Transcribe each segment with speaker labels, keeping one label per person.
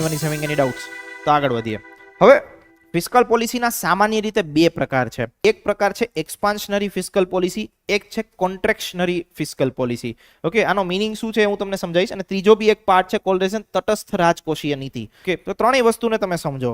Speaker 1: Anyone is having any doubts તો આગળ વધીએ. હવે ફિસ્કલ પોલિસીના સામાન્ય રીતે બે પ્રકાર છે. એક પ્રકાર છે એક્સપાન્શનરી ફિસ્કલ પોલિસી એક છે કોન્ટ્રેક્શનરી ફિસ્કલ પોલિસી ઓકે આનો મિનિંગ શું છે હું તમને સમજાવીશ અને ત્રીજો બી એક પાર્ટ છે કોલરેશન તટસ્થ રાજકોષીય નીતિ. ઓકે તો ત્રણેય વસ્તુને તમે સમજો.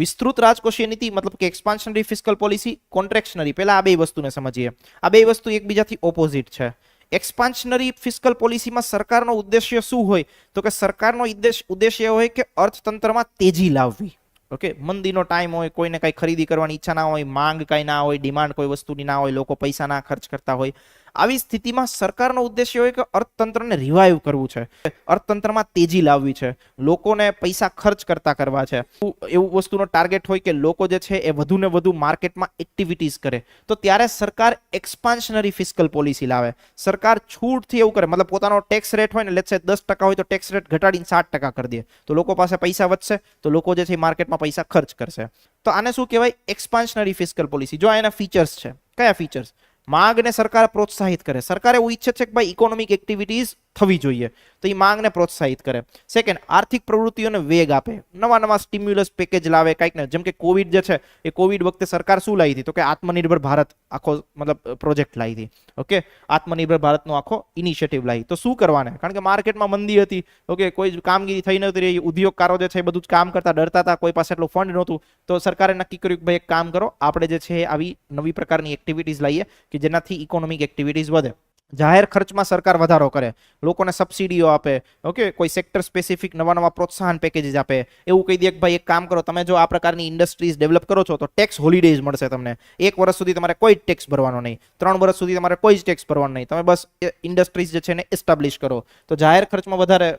Speaker 1: વિસ્તૃત રાજકોષીય નીતિ મતલબ કે એક્સપાન્શનરી ફિસ્કલ પોલિસી કોન્ટ્રેક્શનરી પહેલા આ બે વસ્તુને સમજીએ. આ બે વસ્તુ એકબીજાથી ઓપોઝિટ છે. એક્સપાન્શનરી ફિસ્કલ પોલિસીમાં સરકારનો ઉદ્દેશ્ય શું હોય? તો કે સરકારનો ઉદ્દેશ્ય હોય કે અર્થતંત્રમાં તેજી લાવવી. ઓકે મંદીનો ટાઈમ હોય, કોઈને કઈ ખરીદી કરવાની ઈચ્છા ના હોય, માંગ કઈ ના હોય ડિમાન્ડ કોઈ વસ્તુની ના હોય, લોકો પૈસા ના ખર્ચ કરતા હોય આવી સ્થિતિમાં સરકારનો ઉદ્દેશ્ય હોય કે અર્થતંત્રને રિવાઇવ કરવું છે. અર્થતંત્રમાં તેજી લાવવી છે. લોકોને પૈસા ખર્ચ કરતા કરવા છે. એવું વસ્તુનો ટાર્ગેટ હોય કે લોકો જે છે એ વધુ ને વધુ માર્કેટમાં એક્ટિવિટીઝ કરે. તો ત્યારે સરકાર એક્સપાન્શનરી ફિસ્કલ પોલિસી લાવે. સરકાર છૂટથી એવું કરે. મતલબ પોતાનો ટેક્સ રેટ હોય ને લેટ સે દસ ટકા હોય તો ટેક્સ રેટ ઘટાડીને સાત ટકા કરી દે. તો લોકો પાસે પૈસા વધશે, તો લોકો જે છે માર્કેટમાં પૈસા ખર્ચ કરશે. તો આને શું કહેવાય? એક્સપાન્શનરી ફિસ્કલ પોલિસી જો એના ફીચર્સ છે. કયા ફીચર્સ માંગને સરકાર પ્રોત્સાહિત કરે. સરકાર એવું ઈચ્છે છે કે ભાઈ ઇકોનોમિક એક્ટિવિટીઝ થવી જોઈએ. તો એ માંગને પ્રોત્સાહિત કરે. સેકન્ડ આર્થિક પ્રવૃત્તિઓને વેગ આપે. નવા નવા સ્ટિમ્યુલસ પેકેજ લાવે, કંઈક ને. જેમ કે કોવિડ જે છે, એ કોવિડ વખતે સરકાર શું લાવી હતી? તો કે આત્મનિર્ભર ભારત આખો, મતલબ પ્રોજેક્ટ લાવી હતી. ઓકે આત્મનિર્ભર ભારતનો આખો ઇનિશિયેટિવ લાવી. તો શું કરવાને? કારણ કે માર્કેટમાં મંદી હતી. ઓકે કોઈ કામગીરી થઈ નહોતી રહી. ઉદ્યોગકારો જે છે, એ બધું જ કામ કરતા ડરતા હતા. કોઈ પાસે એટલું ફંડ નહોતું. તો સરકારે નક્કી કર્યું કે ભાઈ, એક કામ કરો. આપણે જે છે આવી નવી પ્રકારની એક્ટિવિટીઝ લાવીએ કે જેનાથી ઇકોનોમિક એક્ટિવિટીઝ વધે. જાહેર ખર્ચમાં સરકાર વધારો કરે, લોકોને સબસિડીઓ આપે ઓકે કોઈ સેક્ટર સ્પેસિફિક નવા નવા પ્રોત્સાહન પેકેજીસ આપે. એવું કહી દે કે ભાઈ, એક કામ કરો, તમે જો આ પ્રકારની ઇન્ડસ્ટ્રીઝ ડેવલપ કરો છો, તો ટેક્સ હોલિડેઝ મળશે તમને. એક વર્ષ સુધી તમારે કોઈ જ ટેક્સ ભરવાનો નહીં. ત્રણ વર્ષ સુધી તમારે કોઈ જ ટેક્સ ભરવાનો નહીં. તમે બસ ઇન્ડસ્ટ્રીઝ જે છે એને એસ્ટાબ્લિશ કરો. તો જાહેર ખર્ચમાં વધારે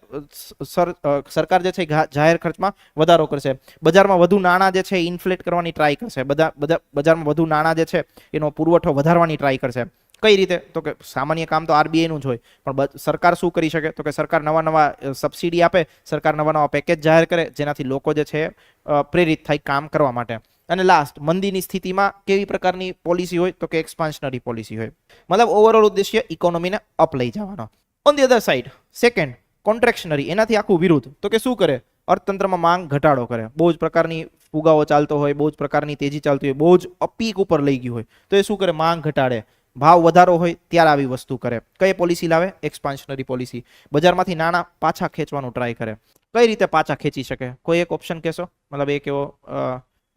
Speaker 1: સર સરકાર જે છે જાહેર ખર્ચમાં વધારો કરશે. બજારમાં વધુ નાણાં જે છે ઇન્ફ્લેટ કરવાની ટ્રાય કરશે. બધા બધા બજારમાં વધુ નાણાં જે છે એનો પુરવઠો વધારવાની ટ્રાય કરશે. કઈ રીતે? તો કે સામાન્ય કામ તો આરબીઆઈનું જ હોય. પણ સરકાર શું કરી શકે? તો કે સરકાર નવા નવા સબસિડી આપે, સરકાર નવા નવા પેકેજ જાહેર કરે, જેનાથી લોકો જે છે પ્રેરિત થાય કામ કરવા માટે. અને લાસ્ટ મંદીની સ્થિતિમાં કેવી પ્રકારની પોલિસી હોય? તો કે એક્સપાન્શનરી પોલિસી હોય. મતલબ ઓવરઓલ ઉદ્દેશ્ય ઇકોનોમીને અપ લઈ જવાનો. On the other side second contractionary એનાથી આખું વિરુદ્ધ. તો કે શું કરે? અર્થતંત્રમાં માંગ ઘટાડો કરે. બહુ જ પ્રકારની ફુગાવો ચાલતો હોય, બહુ જ પ્રકારની તેજી ચાલતી હોય, બહુ જ અપીક ઉપર લઈ ગયું હોય. તો એ શું કરે? માંગ ઘટાડે. ભાવ વધારો હોય ત્યારે આવી વસ્તુ કરે. કઈ પોલિસી લાવે? એક્સપાન્શનરી પોલિસી બજારમાંથી નાણાં પાછા ખેંચવાનું ટ્રાય કરે. કઈ રીતે પાછા ખેંચી શકે? કોઈ એક ઓપ્શન કહેશો? મતલબ એક એવો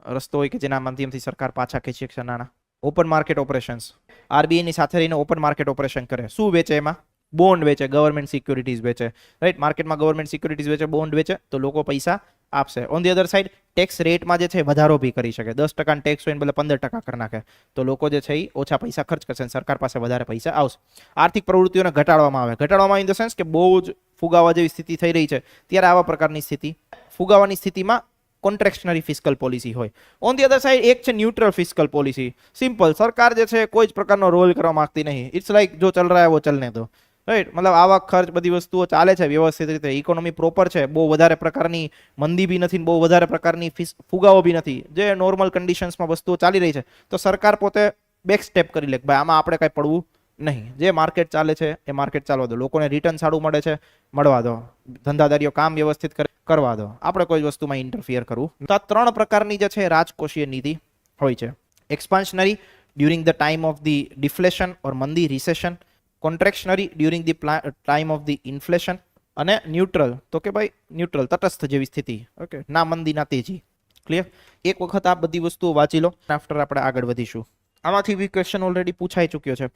Speaker 1: રસ્તો હોય કે જેના માધ્યમથી સરકાર પાછા ખેંચી શકશે નાણાં? ઓપન માર્કેટ ઓપરેશન્સ આરબીઆઈની સાથે રહીને ઓપન માર્કેટ ઓપરેશન કરે. શું વેચે એમાં? બોન્ડ વેચે ગવર્મેન્ટ સિક્યુરિટીઝ વેચે. રાઈટ માર્કેટમાં ગવર્મેન્ટ સિક્યુરિટીઝ વેચે બોન્ડ વેચે, તો લોકો પૈસા આપશે. On the other side tax રેટમાં જે છે વધારો બી કરી શકે. દસ ટકા ટેક્સ હોય ને બદલે પંદર ટકા કરી નાખે. તો લોકો જે છે એ ઓછા પૈસા ખર્ચ કરશે અને સરકાર પાસે વધારે પૈસા આવશે. આર્થિક પ્રવૃત્તિઓને ઘટાડવામાં આવે. ઘટાડવામાં ઇન ધ સેન્સ કે બહુ જ ફુગાવા જેવી સ્થિતિ થઈ રહી છે. ત્યારે આવા પ્રકારની સ્થિતિ. ફુગાવાની સ્થિતિમાં કોન્ટ્રેક્શનરી ફિસ્કલ પોલિસી હોય. ઓન ધી અધર સાઈડ એક છે ન્યુટ્રલ ફિસ્કલ પોલિસી સિમ્પલ સરકાર જે છે કોઈ જ પ્રકારનો રોલ કરવા માંગતી નહીં. ઇટ્સ લાઈક જો ચલ રહા હે વો ચલને દો. રાઈટ મતલબ આવક ખર્ચ બધી વસ્તુઓ ચાલે છે, વ્યવસ્થિત રીતે. ઇકોનોમી પ્રોપર છે, બહુ વધારે પ્રકારની મંદી બી નથી બહુ વધારે પ્રકારની ફુગાવો બી નથી. જે નોર્મલ કન્ડિશન્સમાં વસ્તુઓ ચાલી રહી છે, તો સરકાર પોતે બેક સ્ટેપ કરી લે ભાઈ, આમાં આપણે કાંઈ પડવું નહીં. જે માર્કેટ ચાલે છે, એ માર્કેટ ચાલવા દો. લોકોને રિટર્ન સારું મળે છે, મળવા દો. ધંધાદારીઓ કામ વ્યવસ્થિત કરવા દો. આપણે કોઈ વસ્તુમાં ઇન્ટરફિયર કરવું તો આ ત્રણ પ્રકારની જે છે, રાજકોષીય નીતિ હોય છે. Expansionary during the time of the deflation or મંદી recession contractionary during the time of the inflation અને ન્યુટ્રલ તો કે ભાઈ ન્યુટ્રલ તટસ્થ જેવી સ્થિતિ. ઓકે ના મંદી ના તેજી. ક્લિયર એક વખત આ બધી વસ્તુઓ વાંચી લો. આફ્ટર આપણે આગળ વધીશું. આમાંથી બી ક્વેશ્ચન ઓલરેડી પૂછાઈ ચૂક્યો છે.